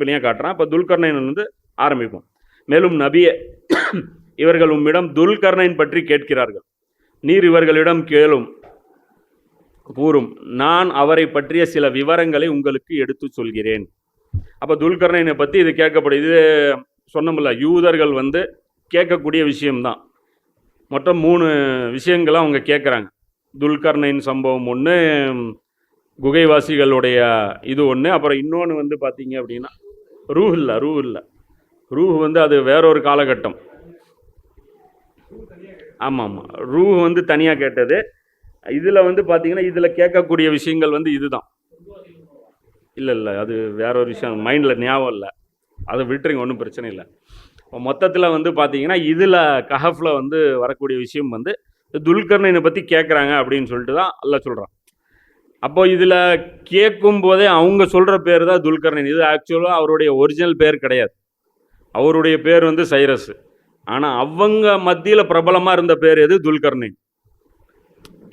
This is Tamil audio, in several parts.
பிள்ளையாக காட்டுறான். இப்போ துல்கர்ணைன் வந்து ஆரம்பிப்போம். மேலும் நபிய இவர்கள் உம்மிடம் துல்கர்ணைன் பற்றி கேட்கிறார்கள். நீர் இவர்களிடம் கேளும் கூறும் நான் அவரை பற்றிய சில விவரங்களை உங்களுக்கு எடுத்து சொல்கிறேன். அப்போ துல்கர்ணைனை பற்றி இது கேட்கப்படுது இது சொன்னமில்ல யூதர்கள் வந்து கேட்கக்கூடிய விஷயம்தான். மொத்தம் மூணு விஷயங்களை அவங்க கேட்குறாங்க. துல்கர்ணைன் சம்பவம் ஒன்று குகைவாசிகளுடைய இது ஒன்று அப்புறம் இன்னொன்று வந்து பார்த்தீங்க அப்படின்னா ரூ இல்லை ரூ இல்லை ரூ வந்து அது வேறொரு காலகட்டம். ஆமாம். ஆமாம் ரூ வந்து தனியாக கேட்டது. இதில் வந்து பார்த்தீங்கன்னா இதில் கேட்கக்கூடிய விஷயங்கள் வந்து இதுதான். இல்லை இல்லை அது வேற ஒரு விஷயம். மைண்டில் ஞாபகம் இல்லை. அதை விட்டுருங்க ஒன்றும் பிரச்சனை இல்லை. இப்போ மொத்தத்தில் வந்து பார்த்தீங்கன்னா இதில் கஹஃபில் வந்து வரக்கூடிய விஷயம் வந்து துல்கர்ணனை பற்றி கேட்குறாங்க அப்படின்னு சொல்லிட்டு தான் அல்ல சொல்கிறான் அப்போ இதில் கேட்கும் போதே அவங்க சொல்கிற பேர் தான் துல்கர்ணன். இது ஆக்சுவலாக அவருடைய ஒரிஜினல் பேர் கிடையாது. அவருடைய பேர் வந்து சைரஸ். ஆனால் அவங்க மத்தியில் பிரபலமாக இருந்த பேர் எது? துல்கர்ணன்.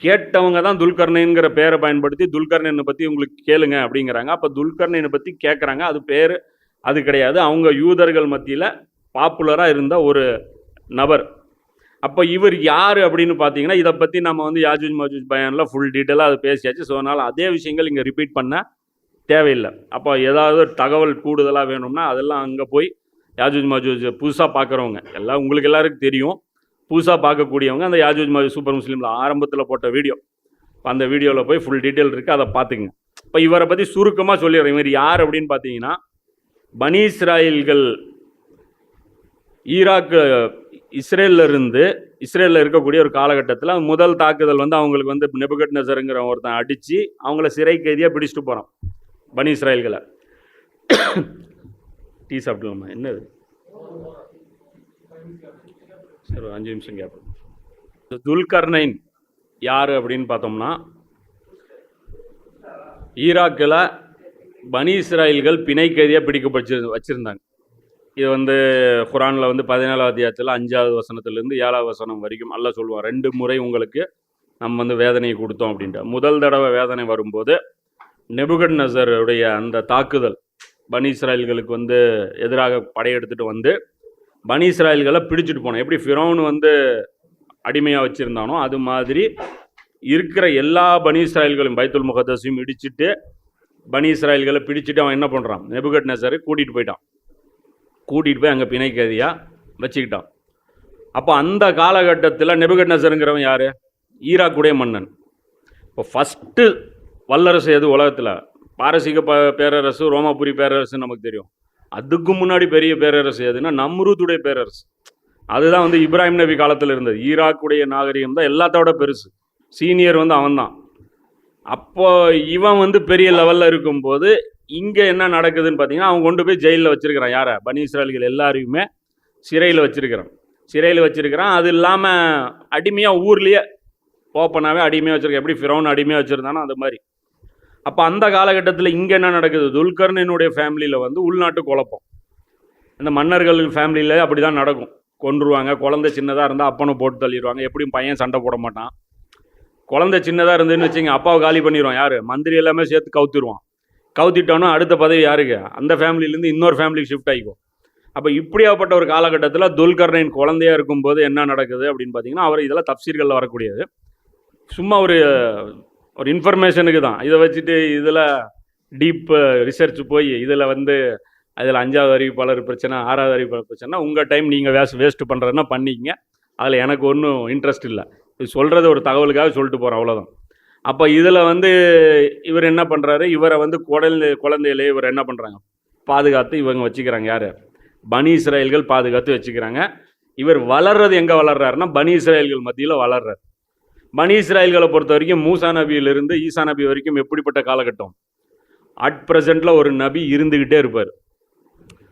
கேட்டவங்க தான் துல்கர்ணைன்கிற பேரை பயன்படுத்தி துல்கர்ணனை பற்றி உங்களுக்கு கேளுங்க அப்படிங்கிறாங்க. அப்போ துல்கர்ணனை பற்றி கேட்குறாங்க அது பேர் அது கிடையாது. அவங்க யூதர்கள் மத்தியில் பாப்புலராக இருந்த ஒரு நபர். அப்போ இவர் யார் அப்படின்னு பார்த்தீங்கன்னா இதை பற்றி நம்ம வந்து யாஜூஜ் மாஜூஜ் பயனில் ஃபுல் டீட்டெயிலாக அதை பேசியாச்சு. ஸோ அதனால் அதே விஷயங்கள் இங்கே ரிப்பீட் பண்ண தேவையில்லை. அப்போ ஏதாவது தகவல் கூடுதலாக வேணும்னா அதெல்லாம் அங்கே போய் யாஜூஜ் மாஜூஜ் புதுசாக பார்க்குறவங்க எல்லாம் உங்களுக்கு எல்லாருக்கும் தெரியும். புதுசாக பார்க்கக்கூடியவங்க அந்த யாஜூஜ் மாஜூஜ் சூப்பர் முஸ்லீமில் ஆரம்பத்தில் போட்ட வீடியோ. அந்த வீடியோவில் போய் ஃபுல் டீட்டெயில் இருக்குது அதை பார்த்துக்குங்க இப்போ இவரை பற்றி சுருக்கமாக சொல்லிடுறேன். இவர் யார் அப்படின்னு பார்த்தீங்கன்னா பனி இஸ்ராயல்கள் ஈராக்கு இஸ்ரேல்ல இருந்து இஸ்ரேலில் இருக்கக்கூடிய ஒரு காலகட்டத்தில் முதல் தாக்குதல் வந்து அவங்களுக்கு வந்து நெபுகட் நசருங்கிற ஒருத்தன் அடித்து அவங்கள சிறை கைதியாக பிடிச்சிட்டு போகிறான் பனி இஸ்ரேல்களை. டீ சாப்பிடலாமா? என்னது? சரி ஒரு அஞ்சு நிமிஷம் கேட்போம் துல்கர்னைன் யார் அப்படின்னு பார்த்தோம்னா ஈராக்கில் பனி இஸ்ராயல்கள் பிணை கைதியாக பிடிக்கப்பட்டு வச்சுருந்தாங்க. இது வந்து குரானில் வந்து பதினேழாவது அத்தியாயத்தில் அஞ்சாவது வசனத்துலேருந்து ஏழாவது வசனம் வரைக்கும் அல்ல சொல்லுவான் ரெண்டு முறை உங்களுக்கு நம்ம வந்து வேதனையை கொடுத்தோம் அப்படின்ட்டு முதல் தடவை வேதனை வரும்போது நெபுகட் நசருடைய அந்த தாக்குதல் பனி இஸ்ராயல்களுக்கு வந்து எதிராக படையெடுத்துட்டு வந்து பனி இஸ்ராயல்களை பிடிச்சிட்டு போனோம் எப்படி ஃபிரோன் வந்து அடிமையாக வச்சுருந்தானோ அது மாதிரி இருக்கிற எல்லா பனி இஸ்ராயல்களையும் பைத்துல் முகத்தஸையும் இடிச்சிட்டு பனி இஸ்ராயல்களை பிடிச்சிட்டு அவன் என்ன பண்ணுறான் நெபுகட் நசரை கூட்டிகிட்டு போயிட்டான். கூட்டிகிட்டு போய் அங்கே பிணைக்கதியாக வச்சுக்கிட்டான். அப்போ அந்த காலகட்டத்தில் நெபுகட் நசருங்கிறவன் யார்? ஈராக்குடைய மன்னன். இப்போ ஃபஸ்ட்டு வல்லரசு எது உலகத்தில்? பாரசீக ப பேரரசு ரோமாபுரி பேரரசு நமக்கு தெரியும். அதுக்கு முன்னாடி பெரிய பேரரசு எதுன்னா நம்ரூத்துடைய பேரரசு. அதுதான் வந்து இப்ராஹிம் நபி காலத்தில் இருந்தது. ஈராக்குடைய நாகரிகம் தான் எல்லாத்தோட பெருசு. சீனியர் வந்து அவன்தான். அப்போ இவன் வந்து பெரிய லெவலில் இருக்கும்போது இங்கே என்ன நடக்குதுன்னு பார்த்தீங்கன்னா அவன் கொண்டு போய் ஜெயிலில் வச்சிருக்கிறான். யாரை? பனி இஸ்ராயல்கள் எல்லாரையுமே சிறையில் வச்சிருக்கிறான். சிறையில் வச்சிருக்கிறான். அது இல்லாமல் அடிமையாக ஊர்லேயே ஓப்பனாகவே அடிமையாக வச்சுருக்கேன் எப்படி ஃபிரௌன் அடிமையாக வச்சுருந்தானோ அது மாதிரி. அப்போ அந்த காலகட்டத்தில் இங்கே என்ன நடக்குது? துல்கர்ணனுடைய ஃபேமிலியில் வந்து உள்நாட்டு குழப்பம். இந்த மன்னர்கள் ஃபேமிலியில் அப்படி தான் நடக்கும். கொன்றுவாங்க. குழந்தை சின்னதாக இருந்தால் அப்பனை போட்டு தள்ளிடுவாங்க. எப்படியும் பையன் சண்டை போட மாட்டான். குழந்தை சின்னதாக இருந்துன்னு வச்சுங்க அப்பாவை காலி பண்ணிடுவான். யார்? மந்திரி எல்லாமே சேர்த்து கவுத்துருவான் கவுத்திட்டோன்னா அடுத்த பதவி யாருக்கு? அந்த ஃபேமிலியிலேருந்து இன்னொரு ஃபேமிலிக்கு ஷிஃப்ட் ஆகிக்கும். அப்போ இப்படியாப்பட்ட ஒரு காலகட்டத்தில் துல்கர்ணையின் குழந்தையா இருக்கும்போது என்ன நடக்குது அப்படின்னு பார்த்தீங்கன்னா அவர் இதெல்லாம் தப்சீர்களில் வரக்கூடியது. சும்மா ஒரு ஒரு இன்ஃபர்மேஷனுக்கு தான். இதை வச்சுட்டு இதில் டீப் ரிசர்ச் போய் இதில் வந்து அதில் அஞ்சாவது அறிவிப்பாளர் பிரச்சனை ஆறாவது அறிவிப்பாளர் பிரச்சனை உங்கள் டைம் நீங்கள் வேஸ்ட் வேஸ்ட் பண்ணுறதுன்னா பண்ணிக்கங்க. அதில் எனக்கு ஒன்றும் இன்ட்ரெஸ்ட் இல்லை. இது சொல்கிறது ஒரு தகவலுக்காக சொல்லிட்டு போகிறோம் அவ்வளோதான் அப்போ இதில் வந்து இவர் என்ன பண்ணுறாரு இவரை வந்து குழந்தை குழந்தையிலே இவர் என்ன பண்ணுறாங்க பாதுகாத்து இவங்க வச்சுக்கிறாங்க. யார்? பனி இஸ்ரேல்கள் பாதுகாத்து வச்சுக்கிறாங்க. இவர் வளர்றது எங்கே வளர்றாருன்னா பனி இஸ்ரேல்கள் மத்தியில் வளர்றார். பனி இஸ்ரேல்களை பொறுத்த வரைக்கும் மூசா நபியிலிருந்து ஈசா நபி வரைக்கும் எப்படிப்பட்ட காலகட்டம்? அட் ப்ரெசண்ட்டில் ஒரு நபி இருந்துக்கிட்டே இருப்பார்.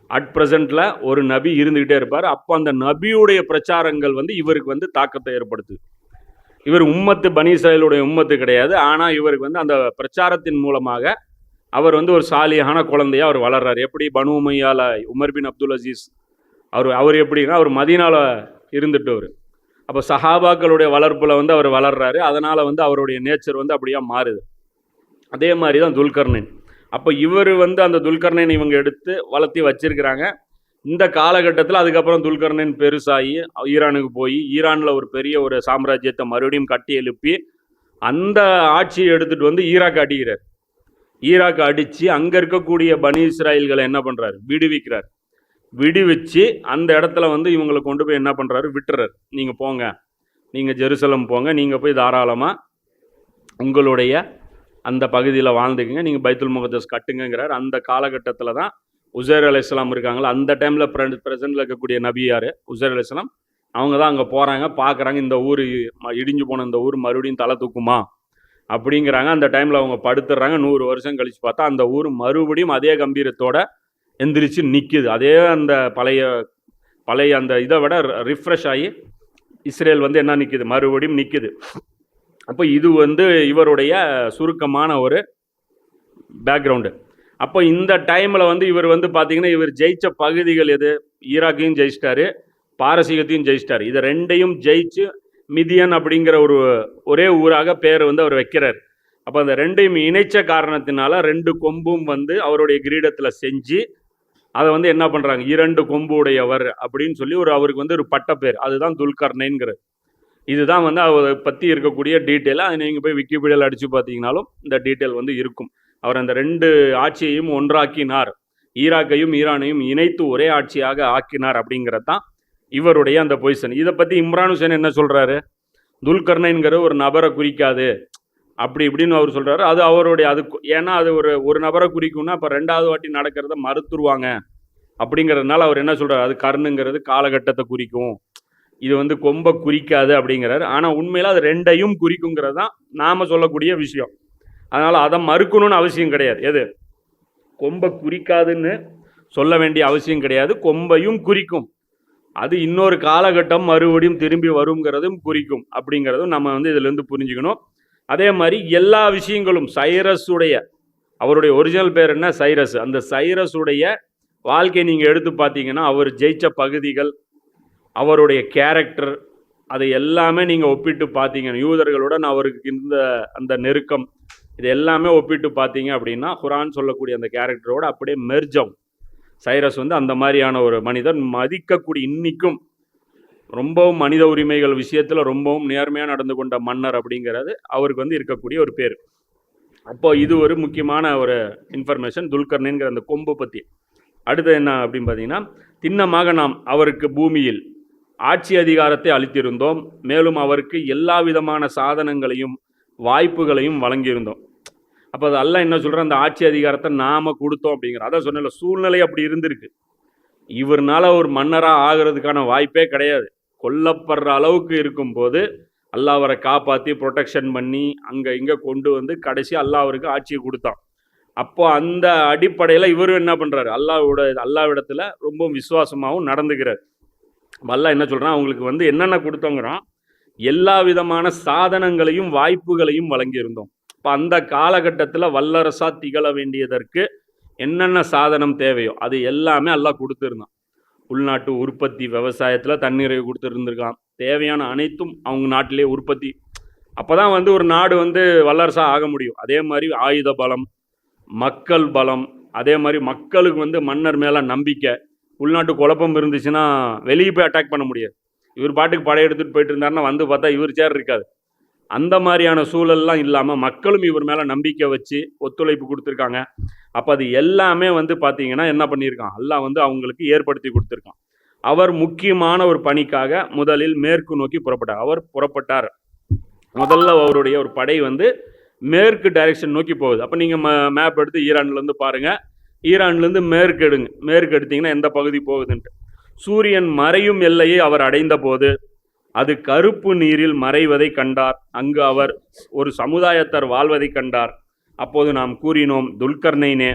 அட் ப்ரெசண்ட்டில் ஒரு நபி இருந்துக்கிட்டே இருப்பார். அப்போ அந்த நபியுடைய பிரச்சாரங்கள் வந்து இவருக்கு வந்து தாக்கத்தை ஏற்படுத்துது. இவர் உம்மத்து பனி உம்மத்து கிடையாது. ஆனால் இவருக்கு வந்து அந்த பிரச்சாரத்தின் மூலமாக அவர் வந்து ஒரு சாலியான குழந்தையா அவர் வளர்றாரு. எப்படி பனு உமையால உமர் பின் அப்துல் அசீஸ் அவர் அவர் எப்படின்னா அவர் மதீனால இருந்துட்டவர் அப்போ சஹாபாக்களுடைய வளர்ப்பில் வந்து அவர் வளர்றாரு. அதனால் வந்து அவருடைய நேச்சர் வந்து அப்படியே மாறுது. அதே மாதிரி தான் துல்கர்ணன். அப்போ இவர் வந்து அந்த துல்கர்ணன் இவங்க எடுத்து வளர்த்தி வச்சிருக்கிறாங்க. இந்த காலகட்டத்தில் அதுக்கப்புறம் துல்கர்னின் பெருசாகி ஈரானுக்கு போய் ஈரானில் ஒரு பெரிய ஒரு சாம்ராஜ்யத்தை மறுபடியும் கட்டி எழுப்பி அந்த ஆட்சியை எடுத்துகிட்டு வந்து ஈராக் அடிக்கிறார். ஈராக் அடித்து அங்கே இருக்கக்கூடிய பனி இஸ்ராயல்களை என்ன பண்ணுறாரு விடுவிக்கிறார். விடுவிச்சு அந்த இடத்துல வந்து இவங்களை கொண்டு போய் என்ன பண்ணுறாரு விட்டுறாரு. நீங்கள் போங்க. நீங்கள் ஜெருசலம் போங்க. நீங்கள் போய் தாராளமாக உங்களுடைய அந்த பகுதியில் வாழ்ந்துக்குங்க. நீங்கள் பைத்துல் முகத்தஸ் கட்டுங்கிறார் அந்த காலகட்டத்தில் தான் உசேர் அலையாம் இருக்காங்களா அந்த டைமில் ப்ரெசென்ட்டில் இருக்கக்கூடிய நபியார் உசேர் அலையாம் அவங்க தான் அங்கே போகிறாங்க பார்க்குறாங்க இந்த ஊர் இடிஞ்சு போன இந்த ஊர் மறுபடியும் தலை தூக்குமா? அப்படிங்கிறாங்க. அந்த டைமில் அவங்க படுத்துடுறாங்க நூறு வருஷம் கழித்து பார்த்தா அந்த ஊர் மறுபடியும் அதே கம்பீரத்தோட எந்திரிச்சு நிற்கிது அதே அந்த பழைய பழைய அந்த இதை விட ரிஃப்ரெஷ் ஆகி இஸ்ரேல் வந்து என்ன நிற்கிது மறுபடியும் நிற்கிது அப்போ இது வந்து இவருடைய சுருக்கமான ஒரு பேக்ரவுண்டு அப்போ இந்த டைமில் வந்து இவர் வந்து பார்த்தீங்கன்னா இவர் ஜெயிச்ச பகுதிகள் எது? ஈராக்கையும் ஜெயிச்சிட்டாரு பாரசீகத்தையும் ஜெயிச்சிட்டாரு. இதை ரெண்டையும் ஜெயிச்சு மிதியன் அப்படிங்கிற ஒரு ஒரே ஊராக பேர் வந்து அவர் வைக்கிறார். அப்போ அந்த ரெண்டையும் இணைச்ச காரணத்தினால ரெண்டு கொம்பும் வந்து அவருடைய கிரீடத்தில் செஞ்சு அதை வந்து என்ன பண்ணுறாங்க இரண்டு கொம்பு உடையவர் அப்படின்னு சொல்லி ஒரு அவருக்கு வந்து ஒரு பட்ட பேர் அதுதான் துல்கர்னைங்கிறது இதுதான் வந்து அவரை பற்றி இருக்கக்கூடிய டீட்டெயிலாக அது நீங்கள் போய் விக்கிபீடியாவில் அடித்து பார்த்தீங்கனாலும் இந்த டீட்டெயில் வந்து இருக்கும். அவர் அந்த ரெண்டு ஆட்சியையும் ஒன்றாக்கினார். ஈராக்கையும் ஈரானையும் இணைத்து ஒரே ஆட்சியாக ஆக்கினார் அப்படிங்கிறது தான் இவருடைய அந்த பொசிஷன் இதை பற்றி இம்ரான் ஹுசேன் என்ன சொல்கிறாரு துல்கர்ணைங்கிற ஒரு நபரை குறிக்காது. அப்படி இப்படின்னு அவர் சொல்கிறாரு அது அவருடைய அது ஏன்னா அது ஒரு ஒரு நபரை குறிக்கும்னா அப்போ ரெண்டாவது வாட்டி நடக்கிறத மறுத்துருவாங்க. அப்படிங்கிறதுனால அவர் என்ன சொல்கிறார் அது கர்ணுங்கிறது காலகட்டத்தை குறிக்கும். இது வந்து கொம்பை குறிக்காது அப்படிங்கிறாரு. ஆனால் உண்மையில் அது ரெண்டையும் குறிக்குங்கிறது தான் நாம் சொல்லக்கூடிய விஷயம். அதனால் அதை மறுக்கணும்னு அவசியம் கிடையாது. எது? கொம்பை குறிக்காதுன்னு சொல்ல வேண்டிய அவசியம் கிடையாது. கொம்பையும் குறிக்கும். அது இன்னொரு காலகட்டம் மறுபடியும் திரும்பி வருங்கிறதும் குறிக்கும் அப்படிங்கிறதும் நம்ம வந்து இதுலேருந்து புரிஞ்சுக்கணும். அதே மாதிரி எல்லா விஷயங்களும் சைரஸுடைய அவருடைய ஒரிஜினல் பேர் என்ன? சைரஸ் அந்த சைரஸுடைய வாழ்க்கை நீங்கள் எடுத்து பார்த்தீங்கன்னா அவர் ஜெயிச்ச பகுதிகள் அவருடைய கேரக்டர் அதை எல்லாமே நீங்கள் ஒப்பிட்டு பார்த்தீங்கன்னா யூதர்களுடன் அவருக்கு இந்த அந்த நெருக்கம் இது எல்லாமே ஒப்பிட்டு பார்த்தீங்க அப்படின்னா குரான் சொல்லக்கூடிய அந்த கேரக்டரோட அப்படியே மெர்ஜம் சைரஸ் வந்து அந்த மாதிரியான ஒரு மனிதன் மதிக்கக்கூடிய இன்னிக்கும் ரொம்பவும் மனித உரிமைகள் விஷயத்தில் ரொம்பவும் நேர்மையாக நடந்து கொண்ட மன்னர் அப்படிங்கிறது அவருக்கு வந்து இருக்கக்கூடிய ஒரு பேர். அப்போ இது ஒரு முக்கியமான ஒரு இன்ஃபர்மேஷன் துல்கர்ணிங்கிற அந்த கொம்பு பற்றி அடுத்து என்ன அப்படின்னு பார்த்தீங்கன்னா திண்ணமாக நாம் அவருக்கு பூமியில் ஆட்சி அதிகாரத்தை அளித்திருந்தோம். மேலும் அவருக்கு எல்லா விதமான சாதனங்களையும் வாய்ப்புகளையும் வழங்கியிருந்தோம். அப்போ அது அல்ல என்ன சொல்கிற அந்த ஆட்சி அதிகாரத்தை நாம் கொடுத்தோம் அப்படிங்கிற. அதான் சொன்னல சூழ்நிலை அப்படி இருந்திருக்கு. இவர்னால ஒரு மன்னராக ஆகிறதுக்கான வாய்ப்பே கிடையாது. கொல்லப்படுற அளவுக்கு இருக்கும்போது அல்லாஹ் அவரை காப்பாற்றி ப்ரொடெக்ஷன் பண்ணி அங்கே இங்கே கொண்டு வந்து கடைசி அல்லா அவருக்கு ஆட்சியை கொடுத்தான். அப்போ அந்த அடிப்படையில் இவரும் என்ன பண்ணுறாரு அல்லாவோட அல்லாவிடத்தில் ரொம்ப விசுவாசமாகவும் நடந்துக்கிறார். அல்லாஹ் என்ன சொல்கிறான் அவங்களுக்கு வந்து என்னென்ன கொடுத்தோங்கிறான். எல்லா விதமான சாதனங்களையும் வாய்ப்புகளையும் வழங்கியிருந்தோம். இப்போ அந்த காலகட்டத்தில் வல்லரசாக திகழ வேண்டியதற்கு என்னென்ன சாதனம் தேவையோ அது எல்லாமே எல்லாம் கொடுத்துருந்தான். உள்நாட்டு உற்பத்தி விவசாயத்தில் தண்ணீரை கொடுத்துருந்துருக்கான். தேவையான அனைத்தும் அவங்க நாட்டிலே உற்பத்தி. அப்போ தான் வந்து ஒரு நாடு வந்து வல்லரசாக ஆக முடியும். அதே மாதிரி ஆயுத பலம் மக்கள் பலம் அதே மாதிரி மக்களுக்கு வந்து மன்னர் மேலே நம்பிக்கை. உள்நாட்டு குழப்பம் இருந்துச்சுன்னா வெளியே போய் அட்டாக் பண்ண முடியாது. இவர் பாட்டுக்கு படையெடுத்துட்டு போயிட்டு இருந்தாருன்னா வந்து பார்த்தா இவர் சேர் இருக்காது. அந்த மாதிரியான சூழல்லாம் இல்லாமல் மக்களும் இவர் மேலே நம்பிக்கை வச்சு ஒத்துழைப்பு கொடுத்துருக்காங்க. அப்போ அது எல்லாமே வந்து பார்த்தீங்கன்னா என்ன பண்ணியிருக்கான்? அல்லாஹ் வந்து அவங்களுக்கு ஏற்படுத்தி கொடுத்துருக்கான். அவர் முக்கியமான ஒரு பணிக்காக முதலில் மேற்கு நோக்கி புறப்பட்டார். அவர் புறப்பட்டார். முதல்ல அவருடைய ஒரு படை வந்து மேற்கு டைரெக்ஷன் நோக்கி போகுது. அப்போ நீங்கள் மேப் எடுத்து ஈரான்லேருந்து பாருங்கள் ஈரான்லேருந்து மேற்கு எடுங்க. மேற்கு எடுத்தீங்கன்னா எந்த பகுதி போகுதுன்ட்டு. சூரியன் மறையும் எல்லையை அவர் அடைந்த போது அது கருப்பு நீரில் மறைவதை கண்டார். அங்கு அவர் ஒரு சமுதாயத்தார் வாழ்வதை கண்டார். அப்போது நாம் கூறினோம் துல்கர்னைனே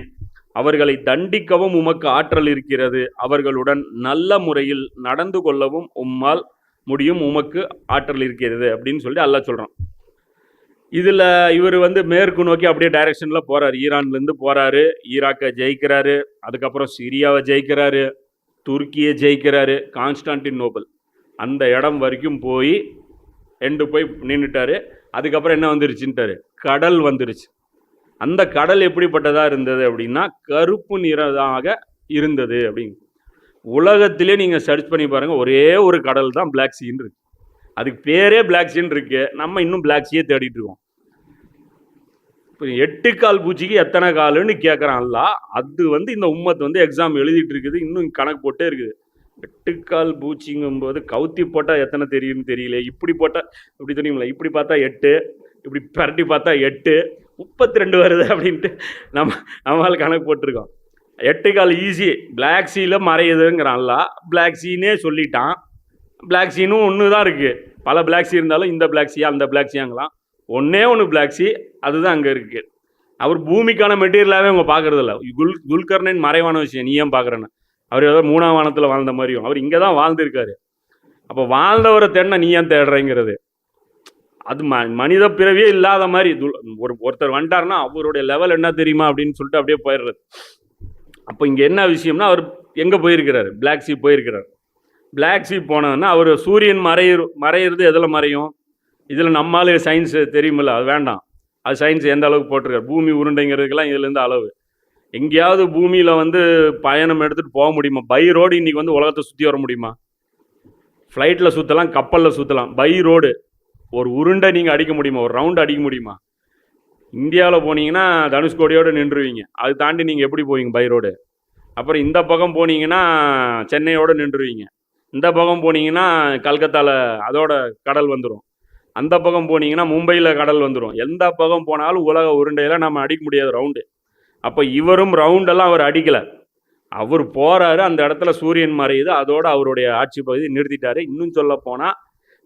அவர்களை தண்டிக்கவும் உமக்கு ஆற்றல் இருக்கிறது. அவர்களுடன் நல்ல முறையில் நடந்து கொள்ளவும் உம்மால் முடியும் உமக்கு ஆற்றல் இருக்கிறது அப்படின்னு சொல்லி அல்ல சொல்கிறான் இதில் இவர் வந்து மேற்கு நோக்கி அப்படியே டைரக்ஷனில் போகிறார் ஈரான்லேருந்து போகிறாரு ஈராக்கை ஜெயிக்கிறாரு அதுக்கப்புறம் சிரியாவை ஜெயிக்கிறாரு துருக்கியை ஜெயிக்கிறாரு கான்ஸ்டான்டின் நோபல் அந்த இடம் வரைக்கும் போய் எண்டு போய் நின்றுட்டாரு அதுக்கப்புறம் என்ன வந்துருச்சுன்ட்டார்? கடல் வந்துருச்சு. அந்த கடல் எப்படிப்பட்டதாக இருந்தது அப்படின்னா கருப்பு நிறதாக இருந்தது அப்படிங்க. உலகத்திலே நீங்கள் சர்ச் பண்ணி பாருங்கள் ஒரே ஒரு கடல் தான் பிளாக் சீன் இருக்கு. அதுக்கு பேரே பிளாக் சீன் இருக்கு. நம்ம இன்னும் பிளாக் சீயை தேடிட்டு இருக்கோம். இப்போ எட்டு கால் பூச்சிக்கு எத்தனை காலுன்னு கேட்குறான்ல அது வந்து இந்த உம்மத்தை வந்து எக்ஸாம் எழுதிட்டு இருக்குது. இன்னும் கணக்கு போட்டே இருக்குது. எட்டுக்கால் பூச்சிங்கும்போது கவுத்தி போட்டால் எத்தனை தெரியும்னு தெரியல இப்படி போட்டால் இப்படி தெரியுங்களா இப்படி பார்த்தா எட்டு இப்படி பரட்டி பார்த்தா எட்டு முப்பத்தி ரெண்டு வருது அப்படின்ட்டு நம்ம நம்மளால் கணக்கு போட்டிருக்கோம். எட்டுக்கால் ஈஸி. பிளாக் சீல மறையுதுங்கிறான்ல. பிளாக் சீனே சொல்லிட்டான். பிளாக் சீனும் ஒன்று தான் இருக்குது பல பிளாக் சீ இருந்தாலும் இந்த பிளாக் சீயா அந்த பிளாக் சீயாங்களாம் ஒன்றே ஒன்று பிளாக் சீ அதுதான் அங்கே இருக்குது அவர் பூமிக்கான மெட்டீரியலாகவே அவங்க பார்க்குறதில்ல. குல் குல்கர்னின் மறைவான விஷயம். நீ ஏன் பார்க்குறேன்னு? அவர் ஏதோ மூணாம் வானத்தில் வாழ்ந்த மாதிரியும் அவர் இங்கே தான் வாழ்ந்திருக்காரு. அப்போ வாழ்ந்தவரை தேடினா நீ ஏன் தேடுறேங்கிறது? அது ம மனித பிறவியே இல்லாத மாதிரி ஒரு ஒருத்தர் வந்துட்டாருன்னா அவருடைய லெவல் என்ன தெரியுமா அப்படின்னு சொல்லிட்டு அப்படியே போயிடுறது. அப்போ இங்கே என்ன விஷயம்னா அவர் எங்கே போயிருக்கிறாரு? பிளாக் சீ போயிருக்கிறார். பிளாக் சீ போனதுன்னா அவர் சூரியன் மறையிற மறையிறது எதில் மறையும்? இதில் நம்மளால சயின்ஸு தெரியுமில்ல அது வேண்டாம். அது சயின்ஸ் எந்த அளவுக்கு போட்டிருக்காரு? பூமி உருண்டைங்கிறதுக்கெல்லாம் இதுலேருந்து அளவு. எங்கேயாவது பூமியில் வந்து பயணம் எடுத்துகிட்டு போக முடியுமா? பை ரோடு இன்றைக்கி வந்து உலகத்தை சுற்றி வர முடியுமா? ஃப்ளைட்டில் சுற்றலாம் கப்பலில் சுற்றலாம் பை ரோடு. ஒரு உருண்டை நீங்கள் அடிக்க முடியுமா? ஒரு ரவுண்டு அடிக்க முடியுமா? இந்தியாவில் போனீங்கன்னா தனுஷ்கோடியோடு நின்றுவீங்க. அது தாண்டி நீங்கள் எப்படி போவீங்க பை ரோடு? அப்புறம் இந்த பக்கம் போனீங்கன்னா சென்னையோடு நின்றுவீங்க. இந்த பக்கம் போனீங்கன்னா கல்கத்தாவில் அதோட கடல் வந்துடும் அந்த பக்கம் போனீங்கன்னா மும்பையில் கடல் வந்துடும் எந்த பக்கம் போனாலும் உலக உருண்டையில் நம்ம அடிக்க முடியாது ரவுண்டு அப்போ இவரும் ரவுண்டெல்லாம் அவர் அடிக்கலை. அவர் போகிறாரு அந்த இடத்துல சூரியன் மறையுது அதோடு அவருடைய ஆட்சி பகுதி நிறுத்திட்டாரு. இன்னும் சொல்ல போனால்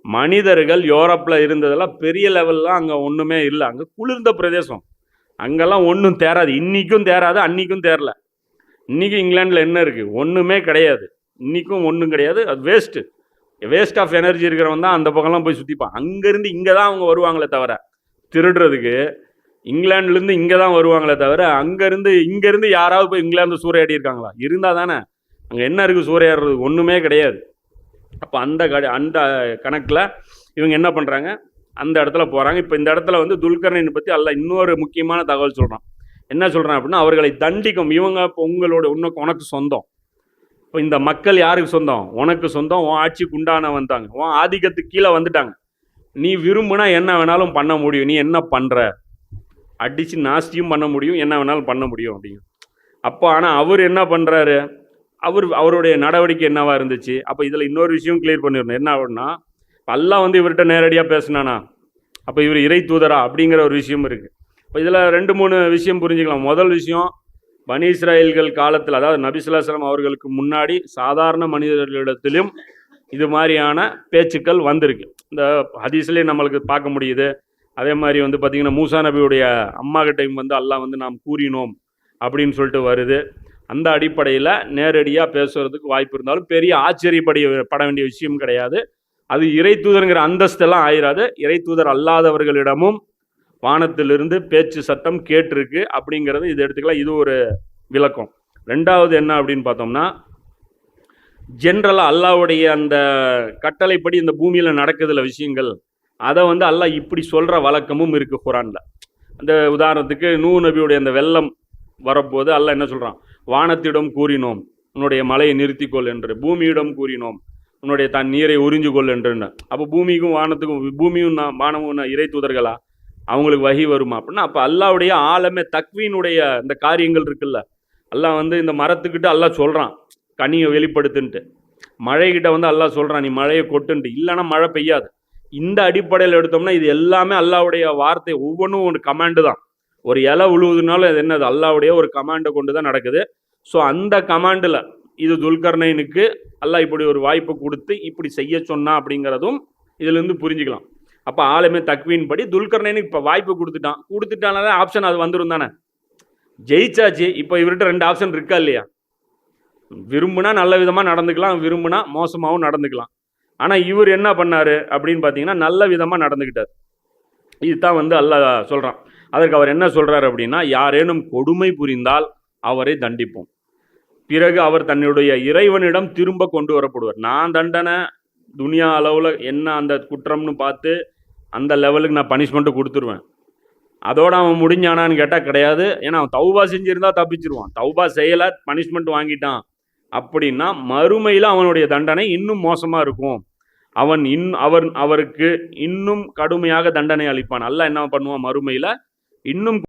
மனிதர்கள் யூரோப்பில் இருந்ததெல்லாம் பெரிய லெவல்லாம் அங்கே ஒன்றுமே இல்லை. அங்கே குளிர்ந்த பிரதேசம். அங்கெல்லாம் ஒன்றும் தேராது. இன்றைக்கும் தேராது அன்றைக்கும் தேரல. இன்றைக்கும் இங்கிலாண்டில் என்ன இருக்குது ஒன்றுமே கிடையாது. இன்றைக்கும் ஒன்றும் கிடையாது. அது வேஸ்ட்டு வேஸ்ட் ஆஃப் எனர்ஜி இருக்கிறவன் தான் அந்த பக்கம்லாம் போய் சுற்றிப்பான் அங்கேருந்து இங்கே தான் அவங்க வருவாங்களே தவிர திருடுறதுக்கு இங்கிலாந்துலேருந்து இங்கே தான் வருவாங்களே தவிர அங்கேருந்து இங்கேருந்து யாராவது போய் இங்கிலாந்து சூறையாடி இருக்காங்களா? இருந்தால் தானே. அங்கே என்ன இருக்குது சூறையாடுறது? ஒன்றுமே கிடையாது. அப்போ அந்த கடை அந்த கணக்கில் இவங்க என்ன பண்ணுறாங்க அந்த இடத்துல போகிறாங்க இப்போ இந்த இடத்துல வந்து துல்கர்ணனை பற்றி அல்ல இன்னொரு முக்கியமான தகவல் சொல்கிறான் என்ன சொல்கிறான் அப்படின்னா அவர்களை தண்டிக்கும். இவங்க இப்போ உங்களோட உனக்கு உனக்கு சொந்தம். இப்போ இந்த மக்கள் யாருக்கு சொந்தம்? உனக்கு சொந்தம். உன் ஆட்சிக்கு உண்டான வந்தாங்க உன் ஆதிக்கத்துக்கு கீழே வந்துட்டாங்க. நீ விரும்புனா என்ன வேணாலும் பண்ண முடியும். நீ என்ன பண்ணுற அடித்து நாஸ்தியும் பண்ண முடியும். என்ன வேணாலும் பண்ண முடியும் அப்படின்னு அப்போ ஆனால் அவர் என்ன பண்ணுறாரு அவர் அவருடைய நடவடிக்கை என்னவாக இருந்துச்சு? அப்போ இதில் இன்னொரு விஷயம் கிளியர் பண்ணிடணும். என்ன அப்படின்னா அல்லா வந்து இவர்கிட்ட நேரடியாக பேசினானா? அப்போ இவர் இறை தூதரா அப்படிங்கிற ஒரு விஷயம் இருக்குது இப்போ இதில் ரெண்டு மூணு விஷயம் புரிஞ்சுக்கலாம். முதல் விஷயம் பனி இஸ்ராயல்கள் காலத்தில் அதாவது நபிசுல்லாஸ்லாம் அவர்களுக்கு முன்னாடி சாதாரண மனிதர்களிடத்திலும் இது மாதிரியான பேச்சுக்கள் வந்திருக்கு. இந்த ஹதீஸ்லேயே நம்மளுக்கு பார்க்க முடியுது. அதே மாதிரி வந்து பார்த்திங்கன்னா மூசா நபியுடைய அம்மா கிட்டையும் வந்து அல்லாஹ் வந்து நாம் கூறினோம் அப்படின்னு சொல்லிட்டு வருது. அந்த அடிப்படையில் நேரடியாக பேசுகிறதுக்கு வாய்ப்பு இருந்தாலும் பெரிய ஆச்சரியப்படி பட வேண்டிய விஷயம் கிடையாது. அது இறை தூதருங்கிற அந்தஸ்தெல்லாம் ஆயிராது. இறை தூதர் அல்லாதவர்களிடமும் வானத்திலிருந்து பேச்சு சத்தம் கேட்டிருக்கு அப்படிங்கிறது இது எடுத்துக்கலாம். இது ஒரு விளக்கம். ரெண்டாவது என்ன அப்படின்னு பார்த்தோம்னா ஜென்ரலாக அல்லாவுடைய அந்த கட்டளைப்படி இந்த பூமியில் நடக்குதுல விஷயங்கள். அதை வந்து அல்லாஹ் இப்படி சொல்கிற வழக்கமும் இருக்குது குரானில். அந்த உதாரணத்துக்கு நூ நபியுடைய அந்த வெள்ளம் வரப்போது அல்லாஹ் என்ன சொல்கிறான் வானத்திடம் கூறினோம் உன்னுடைய மலையை நிறுத்திக்கொள் என்று பூமியிடம் கூறினோம் உன்னுடைய தன் நீரை உறிஞ்சு கொள் என்று அப்போ பூமிக்கும் வானத்துக்கும் பூமியும் நான் வானமும் நான் இறை தூதர்களா? அவங்களுக்கு வகி வருமா? அப்படின்னா அப்போ அல்லாவுடைய ஆழமே தக்வீனுடைய இந்த காரியங்கள் இருக்குல்ல. அல்லாஹ் வந்து இந்த மரத்துக்கிட்ட அல்லாஹ் சொல்கிறான் கனியை வெளிப்படுத்துன்ட்டு. மழைக்கிட்ட வந்து அல்லாஹ் சொல்கிறான் நீ மழையை கொட்டுன்ட்டு. இல்லைன்னா மழை பெய்யாது. இந்த அடிப்படையில் எடுத்தோம்னா இது எல்லாமே அல்லாவுடைய வார்த்தை ஒவ்வொன்றும் ஒரு கமாண்டு தான். ஒரு இலை உழுவுதுனாலும் அது என்னது? அல்லாவுடைய ஒரு கமாண்டை கொண்டு தான் நடக்குது. ஸோ அந்த கமாண்டில் இது துல்கர்ணைனுக்கு அல்லாஹ் இப்படி ஒரு வாய்ப்பு கொடுத்து இப்படி செய்ய சொன்னா அப்படிங்கிறதும் இதுலேருந்து புரிஞ்சுக்கலாம். அப்போ ஆளுமே தக்வீன் படி துல்கர்ணைனுக்கு இப்போ வாய்ப்பு கொடுத்துட்டான். கொடுத்துட்டானால ஆப்ஷன் அது வந்துடும் தானே? ஜெயிச்சாச்சு. இப்போ இவர்கிட்ட ரெண்டு ஆப்ஷன் இருக்கா இல்லையா? விரும்புனா நல்ல விதமாக நடந்துக்கலாம். விரும்புனா மோசமாகவும் நடந்துக்கலாம். ஆனால் இவர் என்ன பண்ணார் அப்படின்னு பார்த்தீங்கன்னா நல்ல விதமாக நடந்துக்கிட்டார் இதுதான் வந்து அல்லாஹ் சொல்கிறான் அதற்கு அவர் என்ன சொல்கிறார் அப்படின்னா யாரேனும் கொடுமை புரிந்தால் அவரை தண்டிப்போம். பிறகு அவர் தன்னுடைய இறைவனிடம் திரும்ப கொண்டு வரப்படுவார். நான் தண்டனை துனியா அளவில் என்ன அந்த குற்றம்னு பார்த்து அந்த லெவலுக்கு நான் பனிஷ்மெண்ட்டு கொடுத்துருவேன். அதோட அவன் முடிஞ்சானான்னு கேட்டால் கிடையாது. ஏன்னா அவன் தௌபா செஞ்சுருந்தா தப்பிச்சிருவான். தௌபா செய்யலை பனிஷ்மெண்ட் வாங்கிட்டான். அப்படின்னா மறுமையில் அவனுடைய தண்டனை இன்னும் மோசமாக இருக்கும். அவன் இன் அவர் அவருக்கு இன்னும் கடுமையாக தண்டனை அளிப்பான். அல்ல என்ன பண்ணுவான்? மறுமையில் இன்னும்